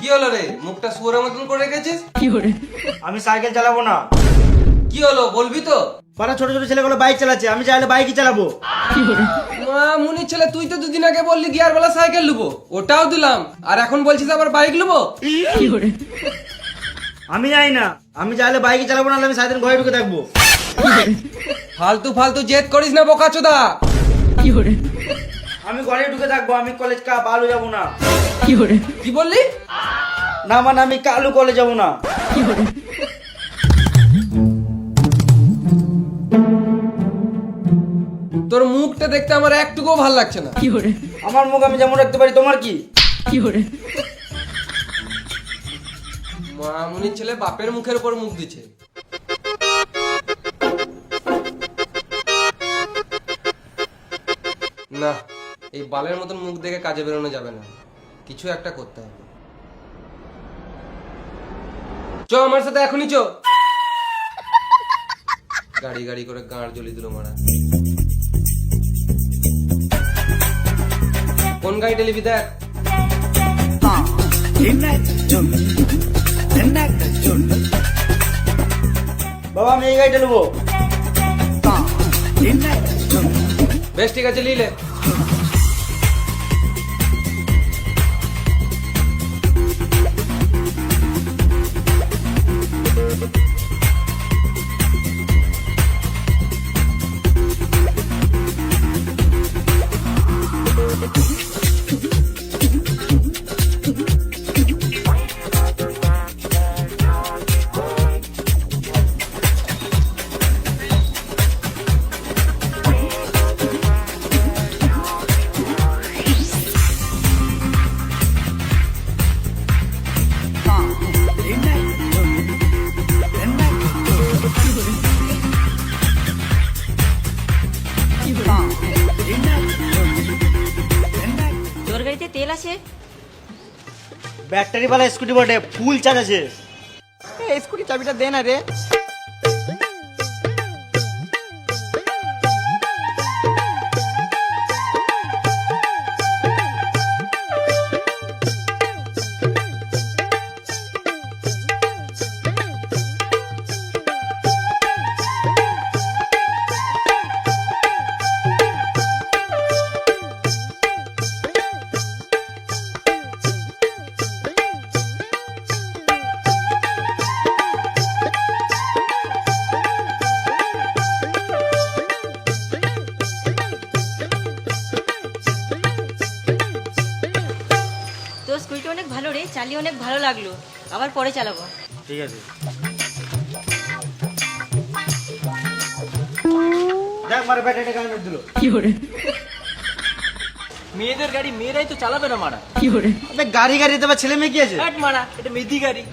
কি হলো রে? মুখটা শুয়োরের মতন করে রেখেছিস? আমি সাইকেল চালাবো না। কি হলো? বলবি তো। পাড়া ছোট ছোট ছেলেগুলো বাইক চালাচ্ছে আমি চাইলে বাইকই চালাবো। মা মুনির ছেলে তুই তো দুদিন আগে বললি গিয়ার বেলা সাইকেল লুবো। ওটাও দিলাম। আর এখন বলছিস আবার বাইক লুবো? আমি যাই না। আমি চাইলে বাইকই চালাবো না আমি সারাদিন ঘরে ঢুকে থাকব। ফালতু ফালতু জেদ করিস না বোকাচোদা। আমি ঘরে ঢুকে থাকব আমি কলেজ কাপ আলু যাব না। কি বললি? না মানে আমি কালু কলে যাব না। তোর মুখটা দেখতে আমার একটুকুও ভালো লাগছে না। আমার মুখ আমি যেমন রাখতে পারি তোমার কি? মা মুনির ছেলে বাপের মুখের উপর মুখ দিচ্ছে। না এই বালের মতন মুখ দেখে কাজে বেরোনো যাবে না। কিছু একটা করতে হবে। চ আমার সাথে এখনই চ। গাড়ি গাড়ি করে গাঁড় জ্বলি দিল মারা। কোন গাড়িটা নিবি দেখ বাবা আমি এই গাড়িটা নেব। বেশ ঠিক আছে লিলে তোর গাড়িতে তেল আছে? ব্যাটারি বালা স্কুটি বটে ফুল চার্জ আছে। স্কুটি চাবিটা দে না রে। অনেক ভালো রে চালিয়ে অনেক ভালো লাগল। আবার পরে চালাবো। ঠিক আছে। দেখ মারা ব্যাটারিটা কেমন দিল। মেয়েদের গাড়ি মেয়েরাই তো চালাবে না মারা। কি আবে গাড়ি গাড়ি দেবা ছেলে মেয়ে কি আছে? হাট মারা এটা মেদি গাড়ি।